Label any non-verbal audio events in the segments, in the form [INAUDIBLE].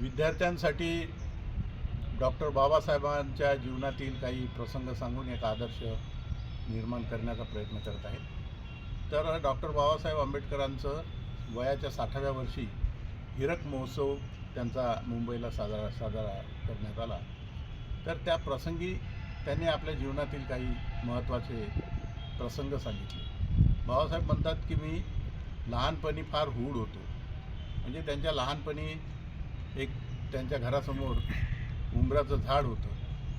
विद्यार्थ्यांसाठी डॉक्टर बाबासाहेबांच्या जीवनातील काही प्रसंग सांगून एक आदर्श निर्माण करण्याचा प्रयत्न करत आहेत. तर डॉक्टर बाबासाहेब आंबेडकरांचं वयाच्या साठाव्या वर्षी हिरक महोत्सव त्यांचा मुंबईला साजरा साजरा करण्यात आला. तर त्या प्रसंगी त्यांनी आपल्या जीवनातील काही महत्त्वाचे प्रसंग सांगितले. बाबासाहेब म्हणतात की मी लहानपणी फार हूड होतो. म्हणजे त्यांच्या लहानपणी एक त्यांच्या घरासमोर उमराचं झाड होतं.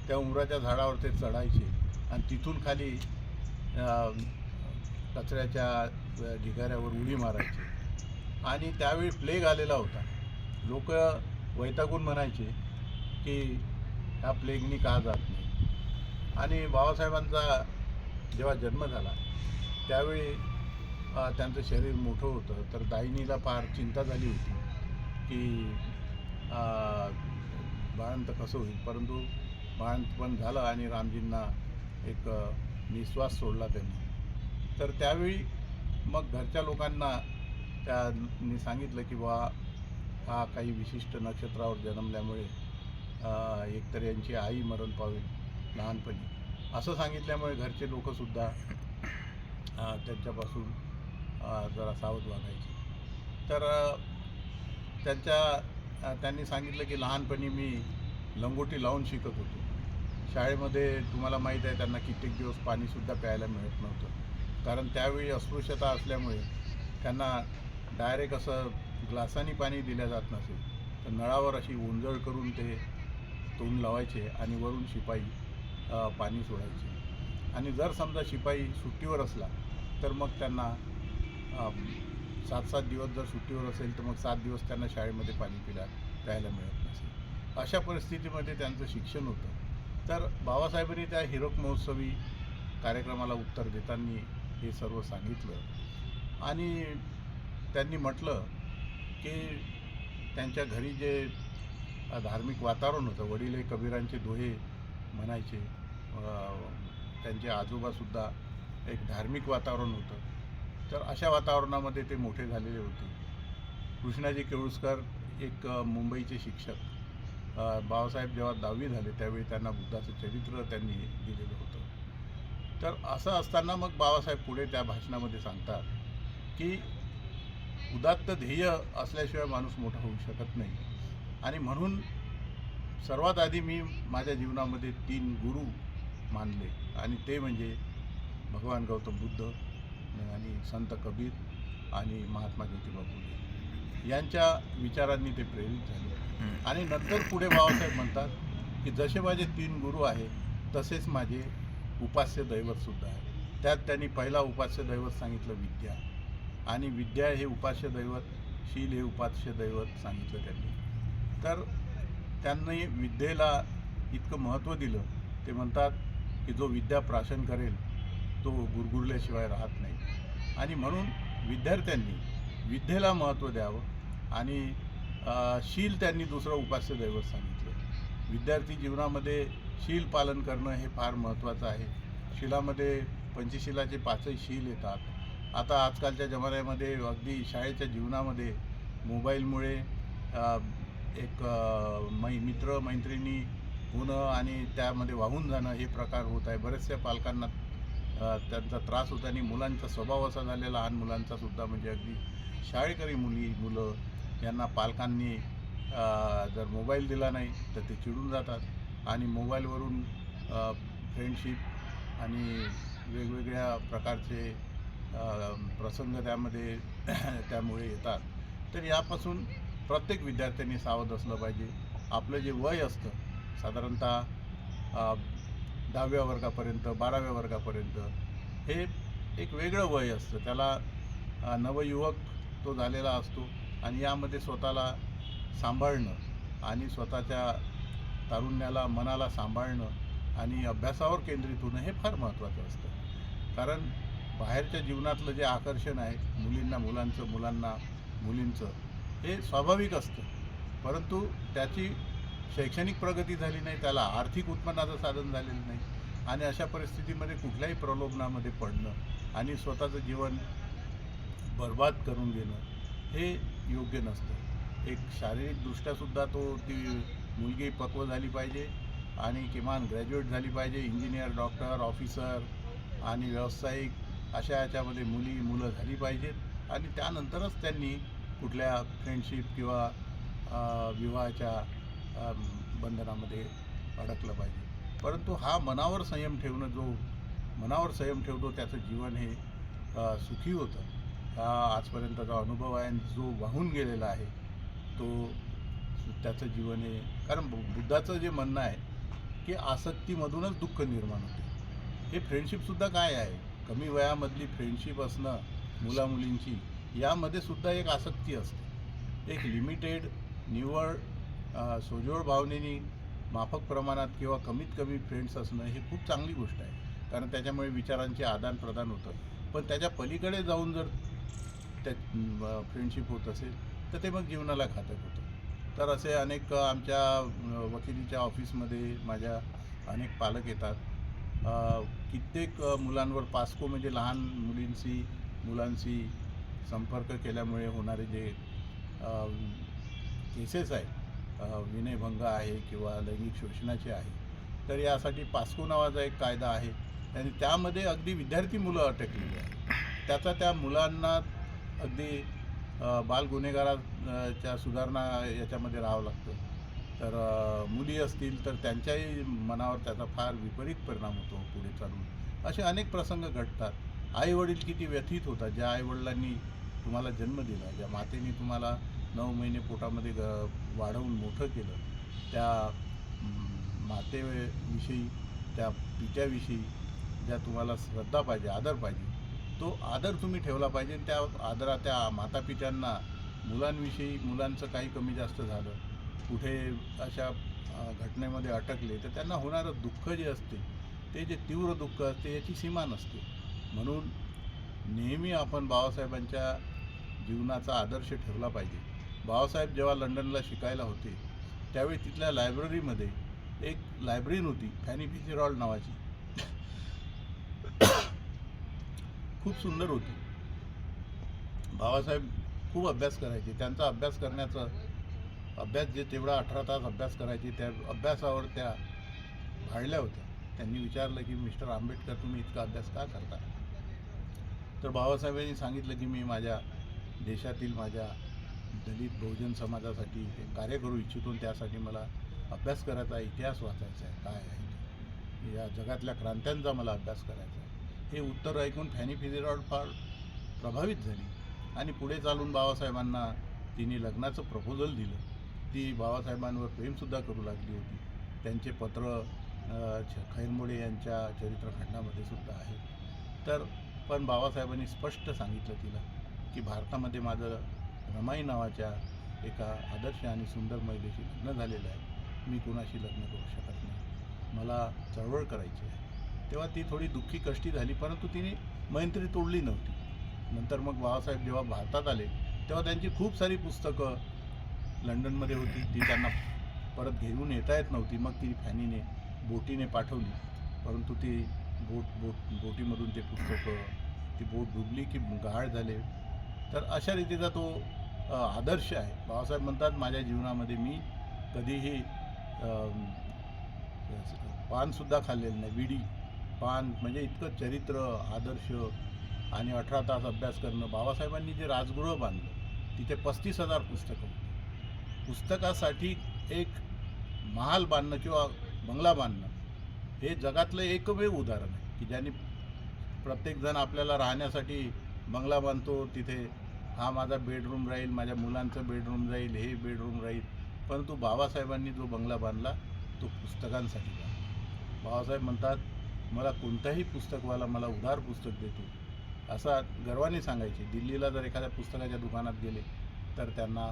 त्या उंबराच्या झाडावर ते चढायचे आणि तिथून खाली कचऱ्याच्या ढिगाऱ्यावर उडी मारायचे. आणि त्यावेळी प्लेग आलेला होता. लोक वैतागून म्हणायचे की ह्या प्लेगनी का जात नाही? आणि बाबासाहेबांचा जेव्हा जन्म झाला त्यावेळी त्यांचं शरीर मोठं होतं. तर दाहिनीला फार चिंता झाली होती की बाळंत कसं होईल? परंतु बाळंत पण झालं आणि रामजींना एक निश्वास सोडला त्यांनी. तर त्यावेळी मग घरच्या लोकांना त्यांनी सांगितलं की बा हा काही विशिष्ट नक्षत्रावर जन्मल्यामुळे एकतर यांची आई मरण पावेल लहानपणी. असं सांगितल्यामुळे घरचे लोकसुद्धा त्यांच्यापासून जरा सावध वागायचे. तर त्यांच्या त्यांनी सांगितलं की लहानपणी मी लंगोटी लावून शिकत होतो. शाळेमध्ये तुम्हाला माहीत आहे त्यांना कित्येक दिवस पाणीसुद्धा प्यायला मिळत नव्हतं. कारण त्यावेळी अस्पृश्यता असल्यामुळे त्यांना डायरेक्ट असं ग्लासानी पाणी दिलं जात नसे. तर नळावर अशी ओंजळ करून ते तोंड लावायचे आणि वरून शिपाई पाणी सोडायचे. आणि जर समजा शिपाई सुट्टीवर असला तर मग त्यांना सात सात दिवस जर सुट्टीवर असेल तर मग सात दिवस त्यांना शाळेमध्ये पाणी पिला प्यायला मिळत नसेल अशा परिस्थितीमध्ये त्यांचं शिक्षण होतं. तर बाबासाहेबांनी त्या हिरोक महोत्सवी कार्यक्रमाला उत्तर देताना हे सर्व सांगितलं. आणि त्यांनी म्हटलं की त्यांच्या घरी जे धार्मिक वातावरण होतं वडील हे कबीरांचे दोहे म्हणायचे त्यांचे आजोबासुद्धा एक धार्मिक वातावरण होतं. तर अशा वातावरणामध्ये ते मोठे झालेले होते. कृष्णाजी केळुसकर एक मुंबईचे शिक्षक. बाबासाहेब जेव्हा दहावी झाले त्यावेळी त्यांना बुद्धाचं चरित्र त्यांनी दिलेलं होतं. तर असं असताना मग बाबासाहेब पुढे त्या भाषणामध्ये सांगतात की उदात्त ध्येय असल्याशिवाय माणूस मोठा होऊ शकत नाही. आणि म्हणून सर्वात आधी मी माझ्या जीवनामध्ये तीन गुरु मानले आणि ते म्हणजे भगवान गौतम बुद्ध. आणि संत कबीर आणि महात्मा ज्योतिबा फुले. यांच्या विचारांनी ते प्रेरित झाले. आणि नंतर पुढे बाबासाहेब म्हणतात की जसे माझे तीन गुरु आहे तसेच माझे उपास्य दैवतसुद्धा आहे त्यात त्यांनी पहिला उपास्य दैवत सांगितलं विद्या. आणि विद्या हे उपास्य दैवत शील हे उपास्य दैवत सांगितलं त्यांनी. तर त्यांनी विद्येला इतकं महत्त्व दिलं. ते म्हणतात की जो विद्या प्राशन करेल तो गुरगुरल्याशिवाय राहत नाही. आणि म्हणून विद्यार्थ्यांनी विद्येला महत्त्व द्यावं आणि शील त्यांनी दुसरं उपास्य दैवत सांगितलं. विद्यार्थी जीवनामध्ये शील पालन करणं हे फार महत्त्वाचं आहे. शिलामध्ये पंचशीलाचे पाचही शील येतात. आता आजकालच्या जमान्यामध्ये अगदी शाळेच्या जीवनामध्ये मोबाईलमुळे एक मै मित्र मैत्रिणी होणं आणि त्यामध्ये वाहून जाणं हे प्रकार होत आहे. बऱ्याचशा पालकांना त्यांचा त्रास होता आणि मुलांचा स्वभाव असा झालेला लहान मुलांचा सुद्धा म्हणजे अगदी शाळेकरी मुली मुलं यांना पालकांनी जर मोबाईल दिला नाही तर ते चिडून जातात. आणि मोबाईलवरून फ्रेंडशिप आणि वेगवेगळ्या प्रकारचे प्रसंग त्यामध्ये [CLEARS THROAT] त्यामुळे येतात. तर यापासून प्रत्येक विद्यार्थ्यांनी सावध असलं पाहिजे. आपलं जे वय असतं साधारणतः दहाव्या वर्गापर्यंत बाराव्या वर्गापर्यंत. हे एक वेगळं वय असतं. त्याला नवयुवक तो झालेला असतो आणि यामध्ये स्वतःला सांभाळणं आणि स्वतःच्या तारुण्याला मनाला सांभाळणं आणि अभ्यासावर केंद्रित होणं हे फार महत्त्वाचं असतं. कारण बाहेरच्या जीवनातलं जे आकर्षण आहे मुलींना मुलांचं मुलांना मुलींचं हे स्वाभाविक असतं. परंतु त्याची शैक्षणिक प्रगती झाली नाही त्याला आर्थिक उत्पन्नाचं साधन झालेलं नाही आणि अशा परिस्थितीमध्ये कुठल्याही प्रलोभनामध्ये पडणं आणि स्वतःचं जीवन बर्बाद करून घेणं हे योग्य नसतं. एक शारीरिकदृष्ट्यासुद्धा तो ती मुलगी पक्व झाली पाहिजे आणि किमान ग्रॅज्युएट झाली पाहिजे इंजिनियर डॉक्टर ऑफिसर आणि व्यावसायिक अशा याच्यामध्ये मुली मुलं झाली पाहिजेत आणि त्यानंतरच त्यांनी कुठल्या फ्रेंडशिप किंवा विवाहाच्या बंधनामध्ये अडकलं पाहिजे. परंतु हा मनावर संयम ठेवणं जो मनावर संयम ठेवतो त्याचं जीवन हे सुखी होतं. हा आजपर्यंतचा अनुभव आहे आणि जो वाहून गेलेला आहे तो त्याचं जीवन हे कारण बु- बुद्धाचं जे म्हणणं आहे की आसक्तीमधूनच दुःख निर्माण होते. हे फ्रेंडशिपसुद्धा काय आहे? कमी वयामधली फ्रेंडशिप असणं मुलामुलींची यामध्ये सुद्धा एक आसक्ती असते. एक लिमिटेड निवड सोजोळ भावनेनी माफक प्रमाणात किंवा कमीत कमी फ्रेंड्स असणं हे खूप चांगली गोष्ट आहे. कारण त्याच्यामुळे विचारांचे आदानप्रदान होतं. पण त्याच्या पलीकडे जाऊन जर त्या फ्रेंडशिप होत असेल तर ते मग जीवनाला घातक होतं. तर असे अनेक आमच्या वकिलीच्या ऑफिसमध्ये माझ्या अनेक पालक येतात. कित्येक मुलांवर पास्को म्हणजे लहान मुलींशी मुलांशी संपर्क केल्यामुळे होणारे जे केसेस आहेत विनयभंग आहे किंवा लैंगिक शोषणाचे आहे तर यासाठी पास्को नावाचा एक कायदा आहे. आणि त्यामध्ये अगदी विद्यार्थी मुलं अटकलेली आहेत. त्याचा त्या मुलांना अगदी बाल गुन्हेगाराच्या सुधारणा याच्यामध्ये राहावं लागतं. तर मुली असतील तर त्यांच्याही मनावर त्याचा फार विपरीत परिणाम होतो पुढे चालून. असे अनेक प्रसंग घडतात. आईवडील किती व्यथित होतात. ज्या आईवडिलांनी तुम्हाला जन्म दिला ज्या मातेने तुम्हाला नऊ महिने पोटामध्ये ग वाढवून मोठं केलं त्या मातेविषयी त्या पित्याविषयी ज्या तुम्हाला श्रद्धा पाहिजे आदर पाहिजे तो आदर तुम्ही ठेवला पाहिजे. आणि त्या आदरा त्या मातापित्यांना मुलांविषयी मुलांचं काही कमी जास्त झालं कुठे अशा घटनेमध्ये अटकले तर त्यांना होणारं दुःख जे असते ते जे तीव्र दुःख असते याची सीमा नसते. म्हणून नेहमी आपण बाबासाहेबांच्या जीवनाचा आदर्श ठरला पाहिजे. बाबासाहेब जेव्हा लंडनला शिकायला होते त्यावेळी तिथल्या लायब्ररीमध्ये एक लायब्ररी होती फॅनी फिजिरॉल नावाची. खूप सुंदर होती. बाबासाहेब खूप अभ्यास करायचे. त्यांचा अभ्यास करण्याचं अभ्यास जे तेवढा अठरा तास अभ्यास करायचे त्या अभ्यासावर त्या भाडल्या होत्या. त्यांनी विचारलं की मिस्टर आंबेडकर तुम्ही इतका अभ्यास का करता? तर बाबासाहेबांनी सांगितलं की मी माझ्या देशातील माझ्या दलित बहुजन समाजासाठी एक कार्य करू इच्छितो त्यासाठी मला अभ्यास करायचा आहे इतिहास वाचायचा आहे काय आहे या जगातल्या क्रांत्यांचा मला अभ्यास करायचा आहे. हे उत्तर ऐकून फॅनी फिजेरॉड फार प्रभावित झाली. आणि पुढे चालून बाबासाहेबांना तिने लग्नाचं प्रपोजल दिलं. ती बाबासाहेबांवर प्रेमसुद्धा करू लागली होती. त्यांचे पत्र छ- खैरमोडे यांच्या चरित्रखंडामध्ये सुद्धा आहे तर पण बाबासाहेबांनी स्पष्ट सांगितलं तिला. की भारतामध्ये माझं रमाई नावाच्या एका आदर्श आणि सुंदर महिलेशी लग्न झालेलं आहे. मी कोणाशी लग्न करू शकत नाही. मला चळवळ करायची आहे. तेव्हा ती थोडी दुःखी कष्टी झाली परंतु तिने मैत्री तोडली नव्हती. नंतर मग बाबासाहेब जेव्हा भारतात आले तेव्हा त्यांची खूप सारी पुस्तकं लंडनमध्ये होती. ती त्यांना परत घेऊन येता येत नव्हती. मग ती फॅनीने बोटीने पाठवली. परंतु ती बोट बोट बोटीमधून ते पुस्तकं ती बोट डुबली की गाळ झाले. तर अशा रीतीचा तो आदर्श आहे. बाबासाहेब म्हणतात माझ्या जीवनामध्ये मी कधीही पानसुद्धा खाल्लेलं नाही. विडी पान म्हणजे इतकं चरित्र आदर्श आणि अठरा तास अभ्यास करणं. बाबासाहेबांनी जे राजगृह बांधलं तिथे पस्तीस हजार पुस्तकं होती. पुस्तकासाठी एक महाल बांधणं किंवा बंगला बांधणं हे जगातलं एकमेव उदाहरण आहे की ज्यांनी प्रत्येकजण आपल्याला राहण्यासाठी बंगला बांधतो तिथे हा माझा बेडरूम राहील माझ्या मुलांचं बेडरूम राहील हे बेडरूम राहील. परंतु बाबासाहेबांनी जो बंगला बांधला तो पुस्तकांसाठी बांधला. बाबासाहेब म्हणतात मला कोणताही पुस्तकवाला मला उधार पुस्तक देतो. असा गर्वाने सांगायचे. दिल्लीला जर एखाद्या पुस्तकाच्या दुकानात गेले तर त्यांना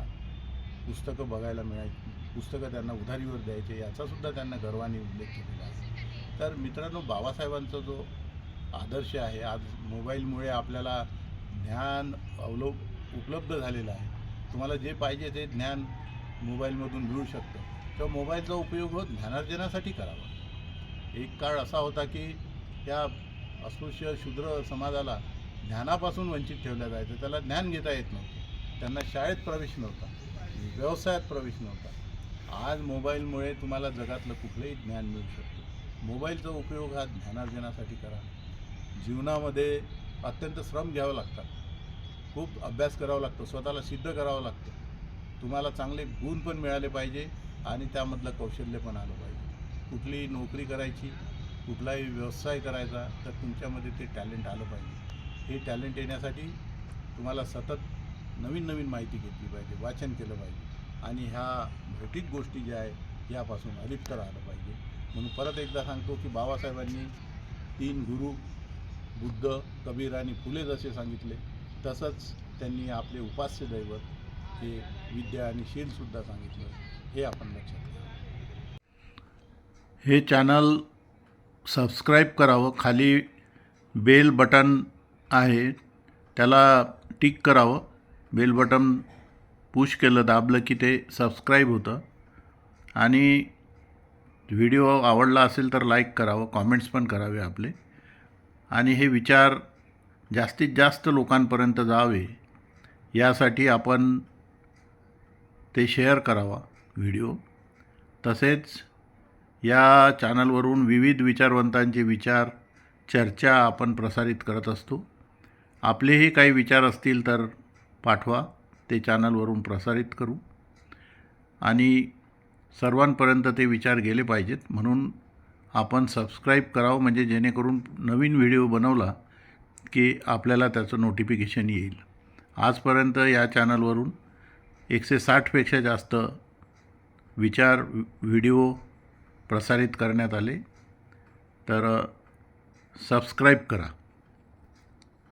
पुस्तकं बघायला मिळायची पुस्तकं त्यांना उधारीवर द्यायचे याचासुद्धा त्यांना गर्वाने उल्लेख केलेला आहे. तर मित्रांनो बाबासाहेबांचा जो आदर्श आहे आज मोबाईलमुळे आपल्याला ज्ञान अवलोक उपलब्ध झालेलं आहे. तुम्हाला जे पाहिजे ते ज्ञान मोबाईलमधून मिळू शकतं. तेव्हा मोबाईलचा उपयोग हो ज्ञानार्जनासाठी करावा. एक काळ असा होता की त्या अस्पृश्य शूद्र समाजाला ज्ञानापासून वंचित ठेवलं जायचं. त्याला ज्ञान घेता येत नव्हतं. त्यांना शाळेत प्रवेश नव्हता. व्यवसायात प्रवेश नव्हता. आज मोबाईलमुळे तुम्हाला जगातलं कुठलंही ज्ञान मिळू शकतं. मोबाईलचा उपयोग हा ज्ञानार्जनासाठी करा. जीवनामध्ये अत्यंत श्रम घ्यावं लागतात खूप अभ्यास करावा लागतो स्वतःला सिद्ध करावं लागतं. तुम्हाला चांगले गुण पण मिळाले पाहिजे आणि त्यामधलं कौशल्य पण आलं पाहिजे. कुठलीही नोकरी करायची कुठलाही व्यवसाय करायचा तर तुमच्यामध्ये ते टॅलेंट आलं पाहिजे. हे टॅलेंट येण्यासाठी तुम्हाला सतत नवीन नवीन माहिती घेतली पाहिजे वाचन केलं पाहिजे. आणि ह्या भौतिक गोष्टी ज्या आहेत यापासून अलिप्त राहिलं पाहिजे. म्हणून परत एकदा सांगतो की बाबासाहेबांनी तीन गुरु बुद्ध कबीर आणि फुले जसे सांगितले तसंच त्यांनी आपले उपास्य दैवत हे विद्या आणि शीलसुद्धा सांगितलं. हे आपण लक्षात घ्या हे चॅनल सबस्क्राईब करावं. खाली बेल बटन आहे. त्याला टिक करावं. बेल बटन पुश केलं दाबलं की ते सबस्क्राईब होतं. आणि व्हिडिओ आवडला असेल तर लाईक करावं. कॉमेंट्स पण करावे आपले. आणि हे विचार जास्तीत जास्त लोकांपर्यंत जावे यासाठी आपण ते शेअर करावा व्हिडिओ तसेच या चॅनलवरून विविध विचारवंतांचे विचार चर्चा आपण प्रसारित करत असतो. आपलेही काही विचार असतील तर पाठवा ते चॅनलवरून प्रसारित करू. आणि सर्वांपर्यंत ते विचार गेले पाहिजेत. म्हणून आपण सबस्क्राईब करावं म्हणजे जेणेकरून नवीन व्हिडिओ बनवला की आपल्याला त्याचं नोटिफिकेशन येईल. आजपर्यंत या चॅनलवरून एकशे साठपेक्षा जास्त विचार व्हिडिओ प्रसारित करण्यात आले. तर सबस्क्राईब करा.